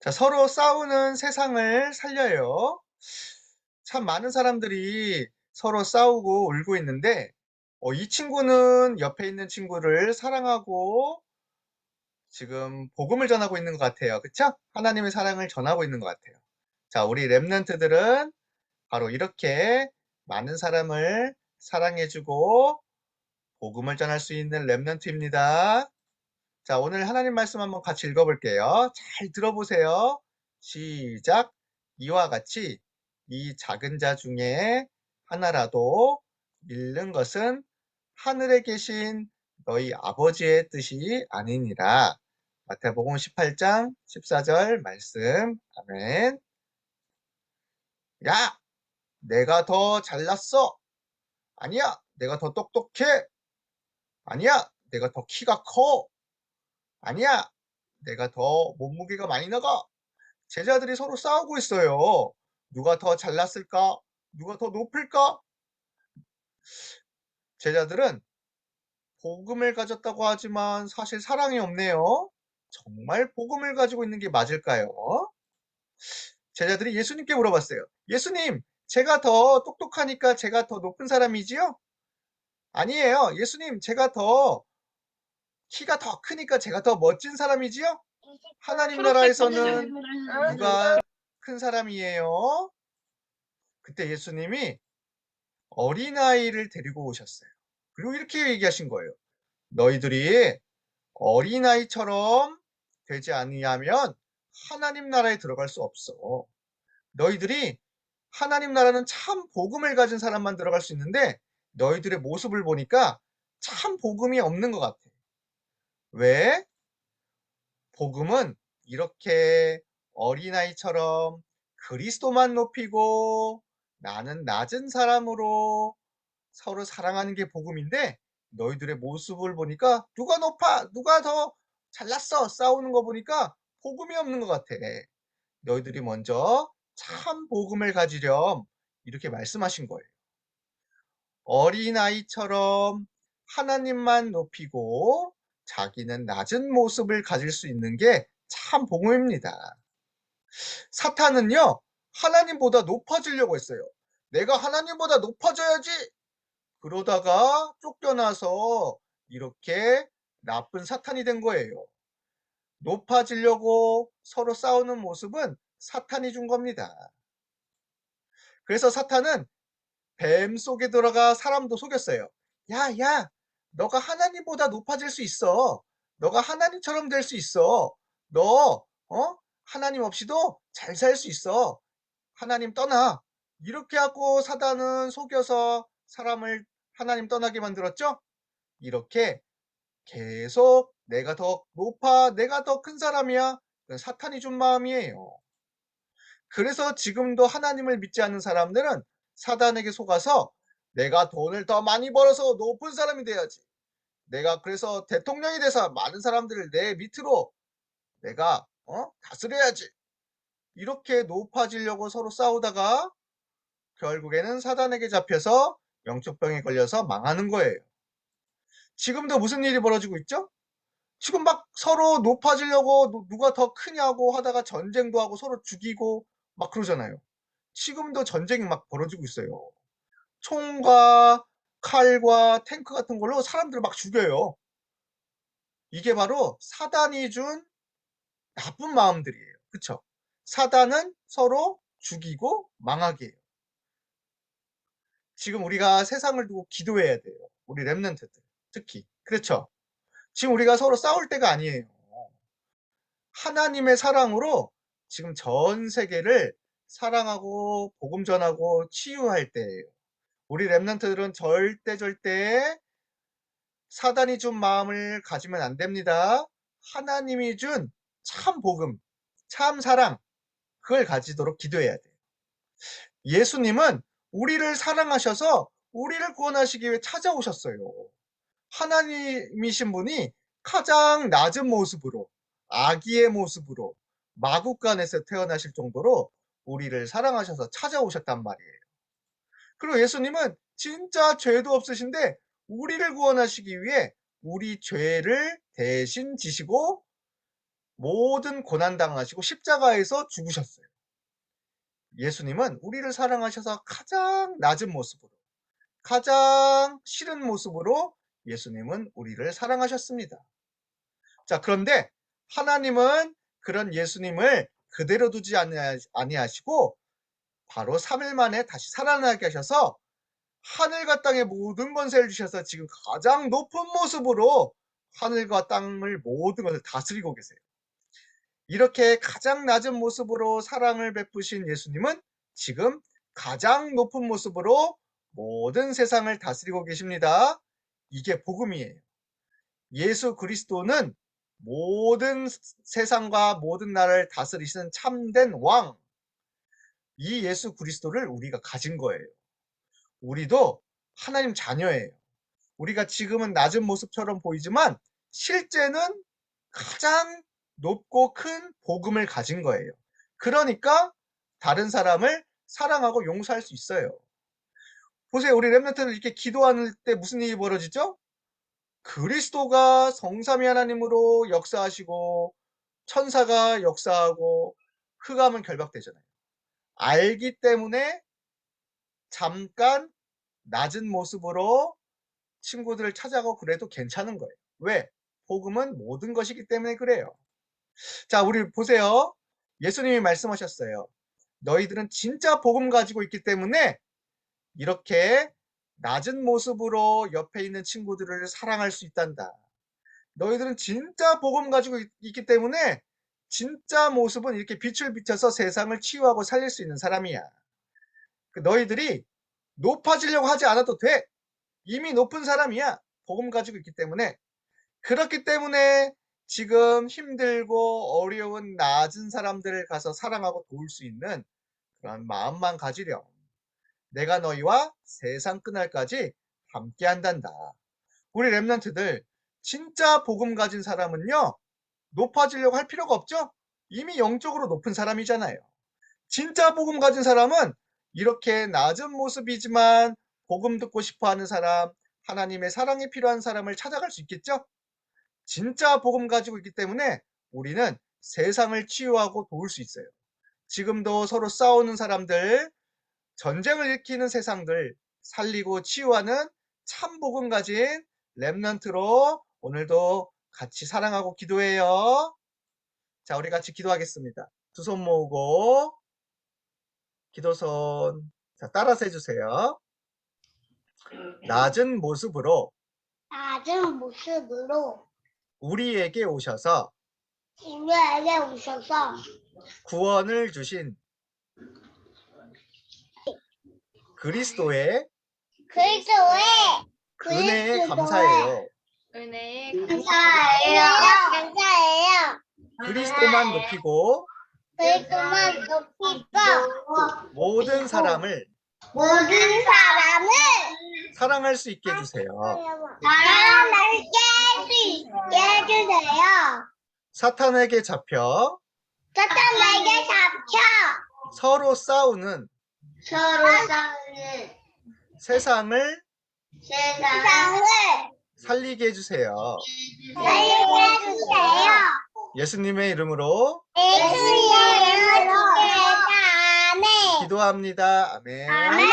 자, 서로 싸우는 세상을 살려요. 참 많은 사람들이 서로 싸우고 울고 있는데 어, 이 친구는 옆에 있는 친구를 사랑하고 지금 복음을 전하고 있는 것 같아요. 그쵸? 하나님의 사랑을 전하고 있는 것 같아요. 자, 우리 랩런트들은 바로 이렇게 많은 사람을 사랑해주고 복음을 전할 수 있는 랩런트입니다. 자, 오늘 하나님 말씀 한번 같이 읽어볼게요. 잘 들어보세요. 시작. 이와 같이 이 작은 자 중에 하나라도 잃는 것은 하늘에 계신 너희 아버지의 뜻이 아니니라. 마태복음 18장 14절 말씀. 아멘. 야! 내가 더 잘났어. 아니야. 내가 더 똑똑해. 아니야. 내가 더 키가 커. 아니야. 내가 더 몸무게가 많이 나가. 제자들이 서로 싸우고 있어요. 누가 더 잘났을까? 누가 더 높을까? 제자들은 복음을 가졌다고 하지만 사실 사랑이 없네요. 정말 복음을 가지고 있는 게 맞을까요? 제자들이 예수님께 물어봤어요. 예수님, 제가 더 똑똑하니까 제가 더 높은 사람이지요? 아니에요. 예수님, 제가 더 키가 더 크니까 제가 더 멋진 사람이지요? 하나님 나라에서는 누가 큰 사람이에요? 그때 예수님이 어린아이를 데리고 오셨어요. 그리고 이렇게 얘기하신 거예요. 너희들이 어린아이처럼 되지 아니하면 하나님 나라에 들어갈 수 없어. 너희들이 하나님 나라는 참 복음을 가진 사람만 들어갈 수 있는데 너희들의 모습을 보니까 참 복음이 없는 것 같아. 왜? 복음은 이렇게 어린아이처럼 그리스도만 높이고 나는 낮은 사람으로 서로 사랑하는 게 복음인데 너희들의 모습을 보니까 누가 높아 누가 더 잘났어? 싸우는 거 보니까 복음이 없는 것 같아. 너희들이 먼저 참 복음을 가지렴 이렇게 말씀하신 거예요. 어린아이처럼 하나님만 높이고 자기는 낮은 모습을 가질 수 있는 게 참 복음입니다 사탄은요 하나님보다 높아지려고 했어요 내가 하나님보다 높아져야지 그러다가 쫓겨나서 이렇게 나쁜 사탄이 된 거예요. 높아지려고 서로 싸우는 모습은 사탄이 준 겁니다. 그래서 사탄은 뱀 속에 들어가 사람도 속였어요. 야, 야, 너가 하나님보다 높아질 수 있어. 너가 하나님처럼 될 수 있어. 너, 어? 하나님 없이도 잘 살 수 있어. 하나님 떠나. 이렇게 하고 사단은 속여서 사람을 하나님 떠나게 만들었죠? 이렇게 계속 내가 더 높아, 내가 더 큰 사람이야. 사탄이 준 마음이에요. 그래서 지금도 하나님을 믿지 않는 사람들은 사단에게 속아서 내가 돈을 더 많이 벌어서 높은 사람이 돼야지. 내가 그래서 대통령이 돼서 많은 사람들을 내 밑으로 내가 어? 다스려야지. 이렇게 높아지려고 서로 싸우다가 결국에는 사단에게 잡혀서 영적병에 걸려서 망하는 거예요. 지금도 무슨 일이 벌어지고 있죠? 지금 막 서로 높아지려고 누가 더 크냐고 하다가 전쟁도 하고 서로 죽이고 막 그러잖아요. 지금도 전쟁이 막 벌어지고 있어요. 총과 칼과 탱크 같은 걸로 사람들을 막 죽여요. 이게 바로 사단이 준 나쁜 마음들이에요. 그쵸? 사단은 서로 죽이고 망하게 해요. 지금 우리가 세상을 두고 기도해야 돼요. 우리 랩런트들 특히 그렇죠. 지금 우리가 서로 싸울 때가 아니에요. 하나님의 사랑으로 지금 전 세계를 사랑하고 복음 전하고 치유할 때예요. 우리 랩런트들은 절대 절대 사단이 준 마음을 가지면 안 됩니다. 하나님이 준 참 복음, 참 사랑 그걸 가지도록 기도해야 돼요. 예수님은 우리를 사랑하셔서 우리를 구원하시기 위해 찾아오셨어요. 하나님이신 분이 가장 낮은 모습으로 아기의 모습으로 마국간에서 태어나실 정도로 우리를 사랑하셔서 찾아오셨단 말이에요. 그리고 예수님은 진짜 죄도 없으신데 우리를 구원하시기 위해 우리 죄를 대신 지시고 모든 고난 당하시고 십자가에서 죽으셨어요. 예수님은 우리를 사랑하셔서 가장 낮은 모습으로, 가장 싫은 모습으로 예수님은 우리를 사랑하셨습니다. 자, 그런데 하나님은 그런 예수님을 그대로 두지 아니하- 아니하시고 바로 3일 만에 다시 살아나게 하셔서 하늘과 땅의 모든 권세를 주셔서 지금 가장 높은 모습으로 하늘과 땅을 모든 것을 다스리고 계세요. 이렇게 가장 낮은 모습으로 사랑을 베푸신 예수님은 지금 가장 높은 모습으로 모든 세상을 다스리고 계십니다. 이게 복음이에요. 예수 그리스도는 모든 세상과 모든 나라를 다스리시는 참된 왕. 이 예수 그리스도를 우리가 가진 거예요. 우리도 하나님 자녀예요. 우리가 지금은 낮은 모습처럼 보이지만 실제는 가장 높고 큰 복음을 가진 거예요. 그러니까 다른 사람을 사랑하고 용서할 수 있어요. 보세요. 우리 랩런트들 이렇게 기도할 때 무슨 일이 벌어지죠? 그리스도가 성삼위 하나님으로 역사하시고 천사가 역사하고 흑암은 결박되잖아요. 알기 때문에 잠깐 낮은 모습으로 친구들을 찾아가고 그래도 괜찮은 거예요. 왜? 복음은 모든 것이기 때문에 그래요. 자, 우리 보세요. 예수님이 말씀하셨어요. 너희들은 진짜 복음 가지고 있기 때문에 이렇게 낮은 모습으로 옆에 있는 친구들을 사랑할 수 있단다. 너희들은 진짜 복음 가지고 있- 있기 때문에 진짜 모습은 이렇게 빛을 비춰서 세상을 치유하고 살릴 수 있는 사람이야. 그 너희들이 높아지려고 하지 않아도 돼. 이미 높은 사람이야. 복음 가지고 있기 때문에. 그렇기 때문에 지금 힘들고 어려운 낮은 사람들을 가서 사랑하고 도울 수 있는 그런 마음만 가지렴. 내가 너희와 세상 끝날까지 함께 한단다. 우리 랩런트들 진짜 복음 가진 사람은요. 높아지려고 할 필요가 없죠? 이미 영적으로 높은 사람이잖아요. 진짜 복음 가진 사람은 이렇게 낮은 모습이지만 복음 듣고 싶어 하는 사람, 하나님의 사랑이 필요한 사람을 찾아갈 수 있겠죠? 진짜 복음 가지고 있기 때문에 우리는 세상을 치유하고 도울 수 있어요. 지금도 서로 싸우는 사람들, 전쟁을 일으키는 세상들 살리고 치유하는 참 복음 가진 랩런트로 오늘도 같이 사랑하고 기도해요. 자, 우리 같이 기도하겠습니다. 두 손 모으고 기도손 자, 따라서 해주세요. 낮은 모습으로 낮은 모습으로 우리에게 오셔서 우리에게 오셔서 구원을 주신 그리스도의 그리스도의 은혜에 그리스도의 감사해요. 은혜에 감사해요. 감사해요. 그리스도만 높이고 그리스도만 높이고 모든 사람을 모든 사람을 사랑할 수 있게 해주세요. 사랑할 수 있게 해주세요. 사탄에게 잡혀 사탄에게 잡혀 서로 싸우는 서로 싸우는 세상을 세상을 살리게 해주세요. 살리게 해주세요. 예수님의 이름으로 예수님의 이름으로 아멘. 기도합니다. 아멘. 아멘.